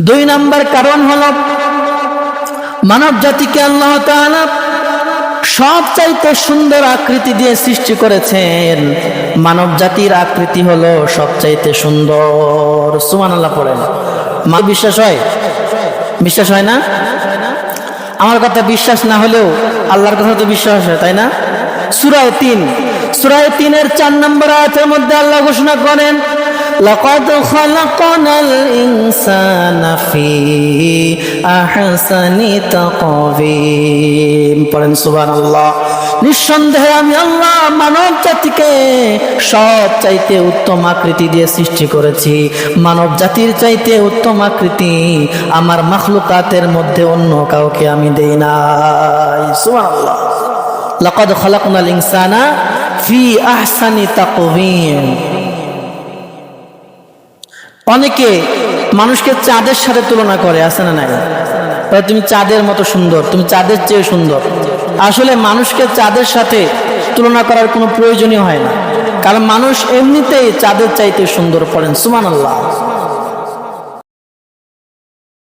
দুই নাম্বার কারণ হলো মানব জাতিকে আল্লাহ তাআলা সব চাইতে সুন্দর আকৃতি দিয়ে সৃষ্টি করেছেন। মানব জাতির আকৃতি হলো সবচাইতে সুন্দর। সুমান আল্লাহ পড়েন। মা বিশ্বাস হয়? বিশ্বাস হয় না? আমার কথা বিশ্বাস না হলেও আল্লাহর কথা তো বিশ্বাস হয়, তাই না? সুরায় তিন। সুরায় তিনের চার নম্বর আয়াতের মধ্যে আল্লাহ ঘোষণা করেন لقد خلقنا الإنسان في أحسن تقويم পড়েন সুবহানাল্লাহ নিঃসন্দেহে আমি আল্লাহ মানব জাতিকে সব চাইতে উত্তম আকৃতি দিয়ে সৃষ্টি করেছি মানব জাতির চাইতে উত্তম আকৃতি আমার মাখলুকাতের মধ্যে অন্য কাউকে আমি দেই নাই সুবহানাল্লাহ লাকাদ খালাকনাল ইনসানা ফি আহসানি তাকওয়িম অনেকে মানুষকে চাঁদের সাথে তুলনা করে, আছে না নাই? তুমি চাঁদের মতো সুন্দর, তুমি চাঁদের চেয়ে সুন্দর। আসলে মানুষকে চাঁদের সাথে তুলনা করার কোনো প্রয়োজনই হয় না। কারণ মানুষ এমনিতেই চাঁদের চাইতে সুন্দর পড়েন সুমান আল্লাহ